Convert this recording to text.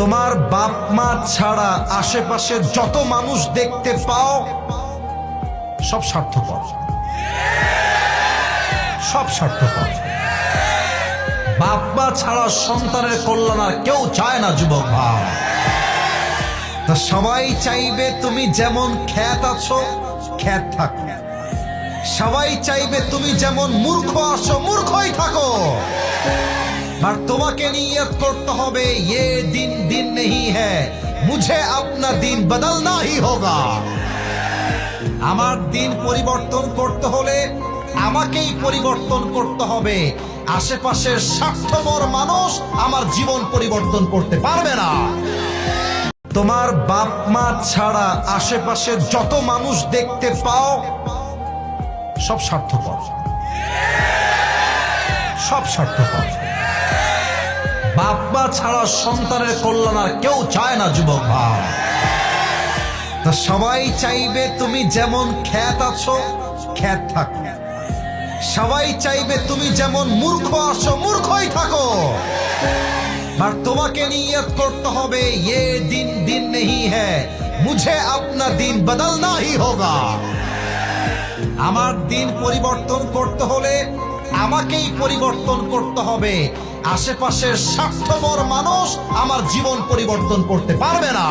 তোমার বাপ মা ছাড়া আশেপাশে যত মানুষ দেখতে পাও, সব স্বার্থপর। সব স্বার্থপর। বাপ মা ছাড়া সন্তানের কল্যাণ আর কেউ চায় না, যুবক ভাই। তা সবাই চাইবে তুমি যেমন খ্যাত আছো, খ্যাত থাকো। সবাই চাইবে তুমি যেমন মূর্খ আছো, মূর্খই থাকো। আর তোমাকে নিয়ত করতে হবে ये दिन दिन नहीं है मुझे अपना दिन बदलना ही होगा আমার দিন পরিবর্তন করতে হলে আমাকেই পরিবর্তন করতে হবে আশেপাশের স্বার্থপর মানুষ আমার জীবন পরিবর্তন করতে পারবে না তোমার বাপ মা ছাড়া আশেপাশে যত মানুষ দেখতে পাও সব স্বার্থপর সব স্বার্থপর বাপ মা ছাড়া সন্তানের কল্যাণ আর কেউ চায় না যুবক ভাই তা সবাই চাইবে তুমি যেমন খ্যাত আছো খ্যাত থাকো সবাই চাইবে তুমি যেমন মূর্খ আছো মূর্খই থাকো আর তোমাকে নিয়ত করতে হবে ये दिन दिन नहीं है मुझे अपना दिन बदलना ही होगा আমার দিন পরিবর্তন করতে হলে আমাকেই পরিবর্তন করতে হবে। আশেপাশের স্বার্থপর মানুষ আমার জীবন পরিবর্তন করতে পারবে না।